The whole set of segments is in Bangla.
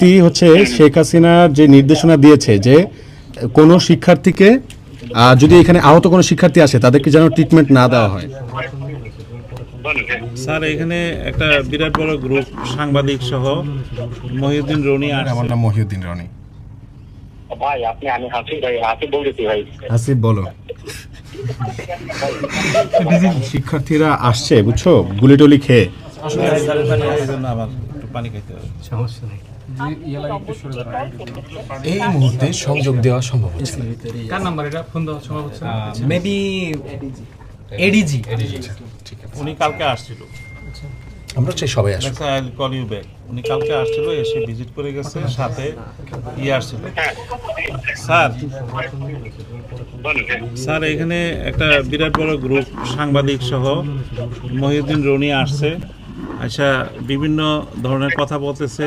ব্যক্তি হচ্ছে শেখ হাসিনার যে নির্দেশনা দিয়েছে যে কোনো শিক্ষার্থীকে যদি এখানে আহত কোনো শিক্ষার্থী আসে তাদেরকে যেন ট্রিটমেন্ট না দেওয়া হয়। স্যার এখানে একটা বিরাট বড় গ্রুপ সাংবাদিক সহ মহিউদ্দিন রনি আর আমার নাম মহিউদ্দিন রনি। ভাই আপনি আমি হাসি ভাই হাসি বলতেছি ভাই। আসিফ বলো। শিক্ষার্থীরা আসছে বুঝছ? গুলি টুলি খেয়ে এই জন্য আমার একটু পানি খাইতে হবে। এই মুহূর্তে সংযোগ দেওয়া সম্ভব হচ্ছে না। কার নাম্বার এটা? ফোন দেওয়া সম্ভব হচ্ছে না? Maybe ADG. উনি কালকে আসছিল। আমরা চাই সবাই আসুক। আই কল ইউ ব্যাক উনি কালকে আসছিল এসে ভিজিট করে গেছে সাথে ইয়ে আসছিল। স্যার স্যার এখানে একটা বিরাট বড় গ্রুপ সাংবাদিক সহ মহিউদ্দিন রনি আসছে। আচ্ছা বিভিন্ন ধরনের কথা বলতেছে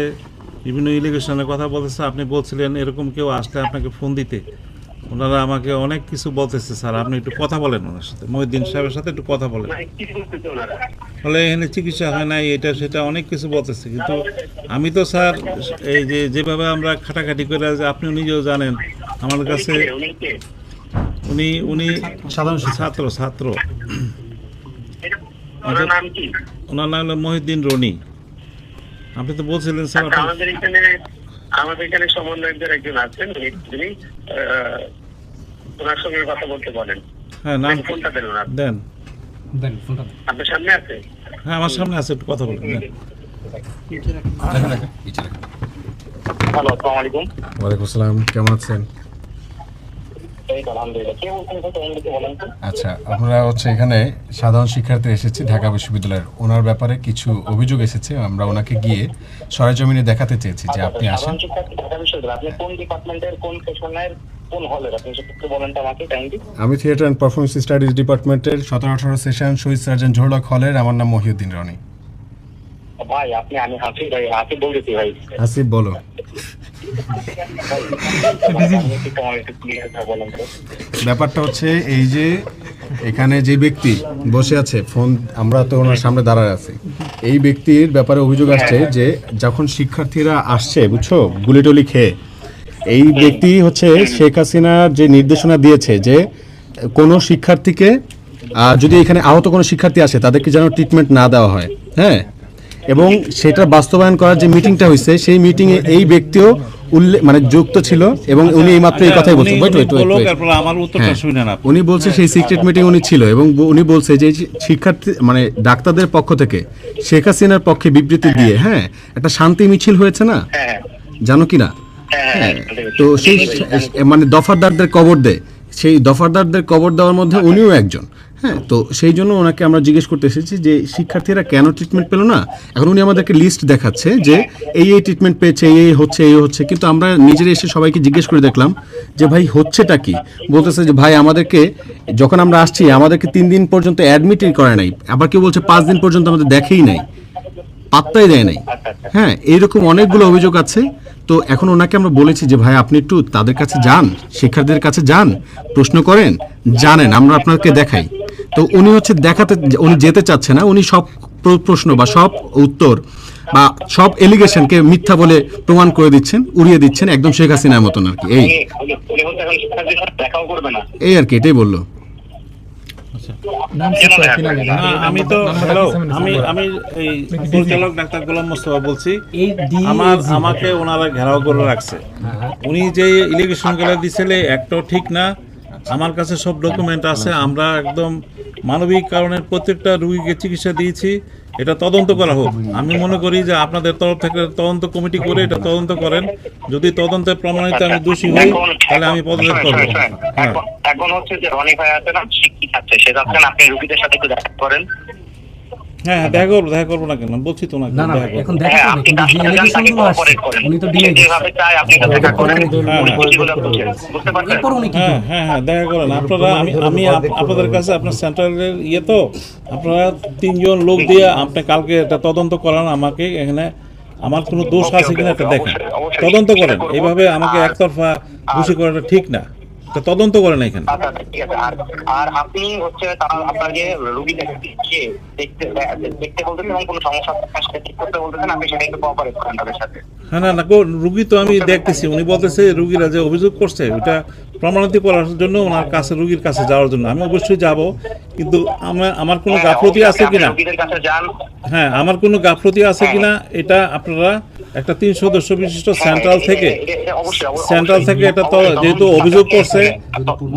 বিভিন্ন ইলিগেশনের কথা বলতেছে আপনি বলছিলেন এরকম কেউ আসলে আপনাকে ফোন দিতে। ওনারা আমাকে অনেক কিছু বলতেছে স্যার আপনি একটু কথা বলেন ওনার সাথে। মহিউদ্দিন সাহেবের সাথে একটু কথা বলেন। কি ফলে এখানে চিকিৎসা হয় নাই এটা সেটা অনেক কিছু বলতেছে। কিন্তু আমি তো স্যার এই যে যেভাবে আমরা খাটাখাটি করে যে আপনিও নিজেও জানেন আমার কাছে উনি উনি সাধারণ ছাত্র ছাত্র। ওনার নাম ওনার নাম হলো মহিউদ্দিন রনি। আপনি তো বলছিলেন স্যার আচ্ছা, আমাদের এখানে আমাদের এখানে সমন্বয়কদের একজন আছেন তিনি আহ, ওনার সঙ্গে কথা বলতে বলেন। হ্যাঁ নাম ফোনটা দেন ওনার। দেন। দেন ফোনটা দেন। আপনার সামনে আছে? হ্যাঁ আমার সামনে আছে একটু কথা বলুন দেন। হ্যালো আসসালামু আলাইকুম। ওয়ালাইকুম আসসালাম কেমন আছেন এই তো আলহামদুলিল্লাহ কে বলছেন তো আমাদেরকে বলেন তো আচ্ছা আমরা হচ্ছে এখানে সাধারণ শিক্ষার্থী এসেছি ঢাকা বিশ্ববিদ্যালয়ের। ওনার ব্যাপারে কিছু অভিযোগ এসেছে আমরা ওনাকে গিয়ে সরেজমিনে দেখাতে চেয়েছি যে আপনি আসেন। বিশ্ববিদ্যালয় আপনি কোন ডিপার্টমেন্টের কোন সেশনের কোন হলের? আপনি সেটা একটু বলেন তো আমাকে কাইন্ডলি আমি থিয়েটার অ্যান্ড পারফরমেন্স স্টাডিজ ডিপার্টমেন্টের সতেরো আঠারো সেশন শহীদ সার্জন জোহরলক হলের আমার নাম মহিউদ্দিন রনি। ভাই আপনি আমি হাসি ভাই হাসি বলতেছি ভাই আসিফ বলো। ব্যাপারটা হচ্ছে এই যে এখানে যে ব্যক্তি বসে আছে ফোন আমরা তো ওনার সামনে দাঁড়ায় আছি। এই ব্যক্তির ব্যাপারে অভিযোগ আসছে যে যখন শিক্ষার্থীরা আসছে বুঝছ গুলি টুলি খেয়ে এই ব্যক্তি হচ্ছে শেখ হাসিনার যে নির্দেশনা দিয়েছে যে কোনো শিক্ষার্থীকে যদি এখানে আহত কোনো শিক্ষার্থী আসে তাদেরকে যেন ট্রিটমেন্ট না দেওয়া হয়। হ্যাঁ? এবং সেটা বাস্তবায়ন করার যে মিটিংটা হয়েছে সেই মিটিংয়ে এই ব্যক্তিও উল্লেখ মানে যুক্ত ছিল এবং উনি এই কথাই বলছেন। উনি wait, বলুক, wait. এরপর আমার উত্তরটা হ্যাঁ। শুনেন আপনি। উনি বলছে সেই সিক্রেট মিটিং উনি ছিল এবং উনি বলছে যে শিক্ষার্থী মানে ডাক্তারদের পক্ষ থেকে শেখ হাসিনার পক্ষে বিবৃতি দিয়ে হ্যাঁ একটা শান্তি মিছিল হয়েছে না? হ্যাঁ। জানো কি না? হ্যাঁ হ্যাঁ তো সেই মানে দফারদারদের কবর দেয়। সেই দফারদারদের কবর দেওয়ার মধ্যে উনিও একজন। হ্যাঁ তো সেই জন্য ওনাকে আমরা জিজ্ঞেস করতে এসেছি যে শিক্ষার্থীরা কেন ট্রিটমেন্ট পেল না? এখন উনি আমাদেরকে লিস্ট দেখাচ্ছে যে এই এই ট্রিটমেন্ট পেয়েছে এই এই হচ্ছে এই হচ্ছে। কিন্তু আমরা নিজেরা এসে সবাইকে জিজ্ঞেস করে দেখলাম যে ভাই হচ্ছেটা কি? বলতেছে যে ভাই আমাদেরকে যখন আমরা আসছি আমাদেরকে তিন দিন পর্যন্ত অ্যাডমিটই করে নাই। আবার কেউ বলছে পাঁচ দিন পর্যন্ত আমাদের দেখেই নাই পাত্তাই দেয় নাই। হ্যাঁ এইরকম অনেকগুলো অভিযোগ আছে। তো এখন ওনাকে আমরা বলেছি যে ভাই আপনি একটু তাদের কাছে যান শিক্ষার্থীদের কাছে যান প্রশ্ন করেন জানেন আমরা আপনাকে দেখাই। তো উনি হচ্ছে দেখাতে উনি যেতে চাচ্ছে না উনি সব প্রশ্ন বা সব উত্তর বা সব এলিগেশনকে মিথ্যা বলে প্রমাণ করে দিচ্ছেন উড়িয়ে দিচ্ছেন একদম শেখ হাসিনার মতন আর কি এই। এই আর কি এটাই বলল নাম কেন কি দেখা কি নাম করবে? এটা? না, আমি তো হ্যালো আমি আমি এই পরিচালক ডাক্তার গোলাম মোস্তফা বলছি। আমার আমাকে ওনারা ঘেরাও করে রাখছে। উনি যে ইলিগেশনগুলো দিছিলে একটাও ঠিক না। আমার কাছে সব ডকুমেন্ট আছে আমরা একদম মানবিক কারণের প্রত্যেকটা রুগীকে চিকিৎসা দিয়েছি এটা তদন্ত করা হোক। আমি মনে করি যে আপনাদের তরফ থেকে তদন্ত কমিটি করে এটা তদন্ত করেন। যদি তদন্তে প্রমাণিত আমি দোষী হই তাহলে আমি পদত্যাগ করব। হ্যাঁ এখন- এখন হচ্ছে যে রনি ভাই আছে না আছে সে যাচ্ছেন আপনি রুগীদের সাথে একটু দেখা করেন। হ্যাঁ দেখা করব দেখা করব না কেন? বলছি তো না। এখন দেখা। উনি তো ডিলে দেখা করেন। আপনারা আমি আমি আপনাদের কাছে আপনার সেন্ট্রালের ইয়ে তো আপনারা তিনজন লোক দিয়ে আপনি কালকে এটা তদন্ত করান আমাকে এখানে আমার কোনো দোষ আছে কিনা একটা দেখেন। তদন্ত করেন। এইভাবে আমাকে একতরফা দোষী করাটা ঠিক না। তা তদন্ত করেন এখানে? আচ্ছা ঠিক আছে। আর আর আপনি হচ্ছে তারা আপনাকে রুগী দেখতে দেখতে দেখতে বলতেছেন এবং কোনো সমস্যা ঠিক করতে বলতেছেন আপনি সেটা একটু কোঅপারেট করেন তাদের সাথে। হ্যাঁ না না রুগী তো আমি দেখতেছি। উনি বলতেছে রুগীরা যে অভিযোগ করছে ওটা প্রমাণিত করার জন্য ওনার কাছে রুগীর কাছে যাওয়ার জন্য। আমি অবশ্যই যাব কিন্তু আমার আমার কোনো গাফলতি আছে কিনা? হ্যাঁ আমার কোনো গাফলতি আছে কিনা এটা আপনারা একটা তিন সদস্য বিশিষ্ট সেন্ট্রাল থেকে সেন্ট্রাল থেকে এটা তো যেহেতু অভিযোগ করছে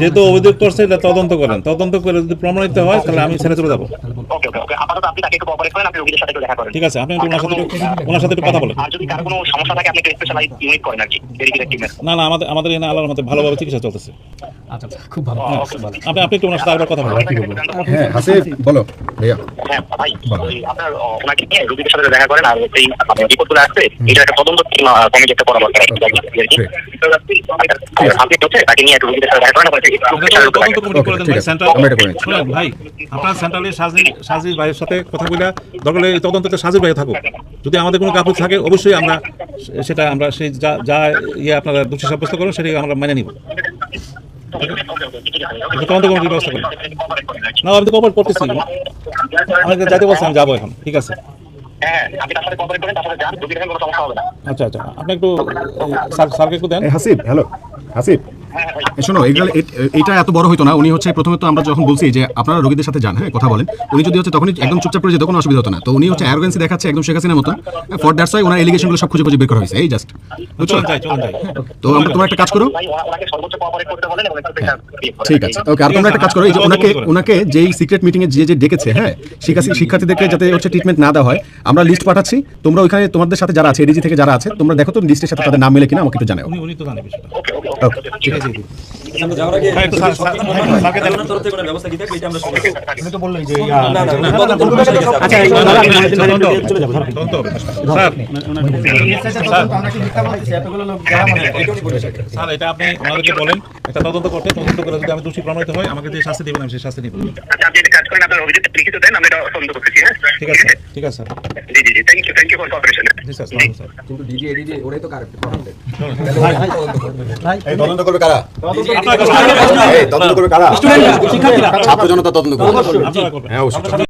যেহেতু অভিযোগ করছে এটা তদন্ত করেন। তদন্ত করে যদি প্রমাণিত হয় তাহলে আমি ছেড়ে চলে যাব। ওকে ওকে ওকে। আপাতত আপনি তাকে একটু কোঅপারেট করেন আপনি রুগীদের সাথে একটু দেখা করেন। ঠিক আছে আপনি একটু ওনার সাথে ওনার সাথে একটু কথা বলেন। আর যদি কারও কোনো সমস্যা থাকে আপনি একটু স্পেশালাইজ ইউনিট করেন আর কি ডেডিকেটেড টিমের না না আমাদের আমাদের এখানে আল্লাহর মতে ভালোভাবে চিকিৎসা চলতেছে। আচ্ছা আচ্ছা, খুব ভালো। আপনি আপনি একটু ওনার সাথে আরেকবার কথা বলেন। হ্যাঁ হাসিব বলো ভাইয়া। হ্যাঁ ভাই আপনার ওনাকে রুগীদের সাথে দেখা করেন আর সেই রিপোর্টগুলো আসছে এটা একটা তদন্ত কমিটি একটা করা দরকার আপনি হচ্ছে তাকে নিয়ে একটু রুগীদের সাথে দেখা করেন আপনাকে তদন্ত কমিটি করে ভাই আপনার সাজির সাজির ভাইয়ের সাথে কথা বলে দরকার তদন্ততে সাজির ভাই থাকুক। যদি আমাদের কোনো গাফিল থাকে অবশ্যই আমরা সেটা আমরা সেই যা যা ইয়ে আপনারা দোষী সাব্যস্ত করেন সেটাই আমরা মেনে নিব। তদন্ত কমিটির ব্যবস্থা করেন। না আমি তো কপার করতেছি। আমাকে যাইতে বলছি আমি যাব এখন। ঠিক আছে? হ্যাঁ আপনি তার সাথে কোঅপারেট করেন তার সাথে যান কোনো সমস্যা হবে না। আচ্ছা আচ্ছা আপনি একটু স্যারকে একটু দেন। হাসিব হ্যালো হাসিব। এ শোনো এগুলো এটা এত বড় হতো না। উনি হচ্ছে প্রথমে তো আমরা যখন বলছি যে আপনারা রোগীদের সাথে যান হ্যাঁ কথা বলেন উনি যদি হচ্ছে তখনই একদম চুপচাপ করে যেত কোনো অসুবিধা হতো না। তো উনি হচ্ছে অ্যারোগেন্সি দেখাচ্ছে একদম শেখ হাসিনার মতো ফর দ্যাটস ওয়াই ওনার এলিগেশনগুলো সব খুঁজে খুঁজে বের করা হয়েছে এই জাস্ট তো আমরা তোমার একটা কাজ করো। করেন। ঠিক আছে ওকে আর তোমরা একটা কাজ করো এই যে ওনাকে ওনাকে যেই সিক্রেট মিটিং এ যে যে ডেকেছে হ্যাঁ শিক্ষার্থী শিক্ষার্থীদেরকে যাতে হচ্ছে ট্রিটমেন্ট না দেওয়া হয় আমরা লিস্ট পাঠাচ্ছি। তোমরা ওইখানে তোমাদের সাথে যারা আছে এডিজি থেকে যারা আছে তোমরা দেখো তো লিস্টের সাথে তাদের নাম মিলে কিনা আমাকে একটু জানাও। ওকে ঠিক আছে। হ্যাঁ, স্যার- স্যার- স্যারকে দেন। আচ্ছা, এই- তদন্ত হবে। তদন্ত হবে। স্যার, স্যার এটা আপনি ওনাদেরকে বলেন একটা তদন্ত করতে তদন্ত করে যদি আমি দোষী প্রমাণিত হয় আমাকে যে শাস্তি দেবেন আমি সেই শাস্তি নিব আচ্ছা আপনি কাজ করেন আপনার লিখিত দেন আমি এটা তদন্ত করতেছি হ্যাঁ ঠিক আছে ঠিক আছে স্যার জি জি জি thank you thank you for cooperation G sir sir এই তদন্ত করবে কারা আপনার কাছে এই তদন্ত করবে কারা ছাত্র জনতা তদন্ত করবে হ্যাঁ অবশ্যই।